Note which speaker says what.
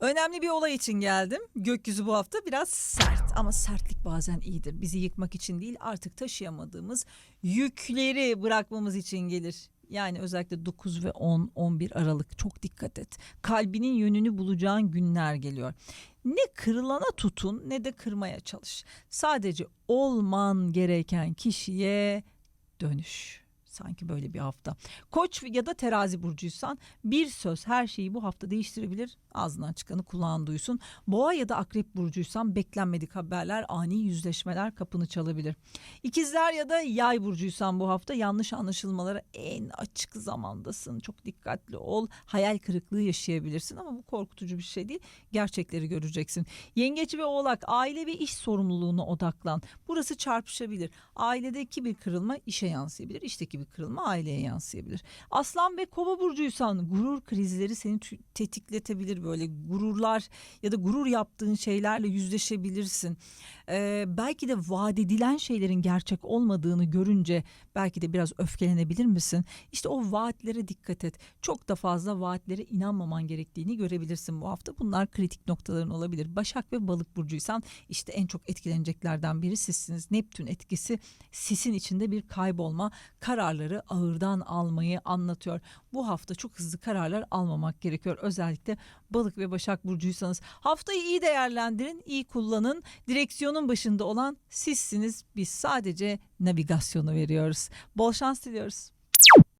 Speaker 1: Önemli bir olay için geldim. Gökyüzü bu hafta biraz sert ama sertlik bazen iyidir. Bizi yıkmak için değil artık taşıyamadığımız yükleri bırakmamız için gelir. Yani özellikle 9 ve 10 11 Aralık çok dikkat et. Kalbinin yönünü bulacağın günler geliyor. Ne kırılana tutun ne de kırmaya çalış. Sadece olman gereken kişiye dönüş. Sanki böyle bir hafta. Koç ya da terazi burcuysan bir söz her şeyi bu hafta değiştirebilir. Ağzından çıkanı kulağın duysun. Boğa ya da akrep burcuysan beklenmedik haberler, ani yüzleşmeler kapını çalabilir. İkizler ya da yay burcuysan bu hafta yanlış anlaşılmalara en açık zamandasın. Çok dikkatli ol. Hayal kırıklığı yaşayabilirsin ama bu korkutucu bir şey değil. Gerçekleri göreceksin. Yengeç ve oğlak aile ve iş sorumluluğuna odaklan. Burası çarpışabilir. Ailedeki bir kırılma işe yansıyabilir. İşteki bir kırılma aileye yansıyabilir. Aslan ve kova burcuysan gurur krizleri seni tetikletebilir böyle gururlar ya da gurur yaptığın şeylerle yüzleşebilirsin. Ee, belki de vaat edilen şeylerin gerçek olmadığını görünce belki de biraz öfkelenebilir misin? İşte o vaatlere dikkat et. Çok da fazla vaatlere inanmaman gerektiğini görebilirsin bu hafta. Bunlar kritik noktaların olabilir. Başak ve balık burcuysan işte en çok etkileneceklerden biri sizsiniz. Neptün etkisi sisin içinde bir kaybolma, kararları ağırdan almayı anlatıyor. Bu hafta çok hızlı kararlar almamak gerekiyor. Özellikle balık ve başak burcuysanız haftayı iyi değerlendirin, iyi kullanın. Direksiyonun başında olan sizsiniz. Biz sadece navigasyonu veriyoruz. Bol şans diliyoruz.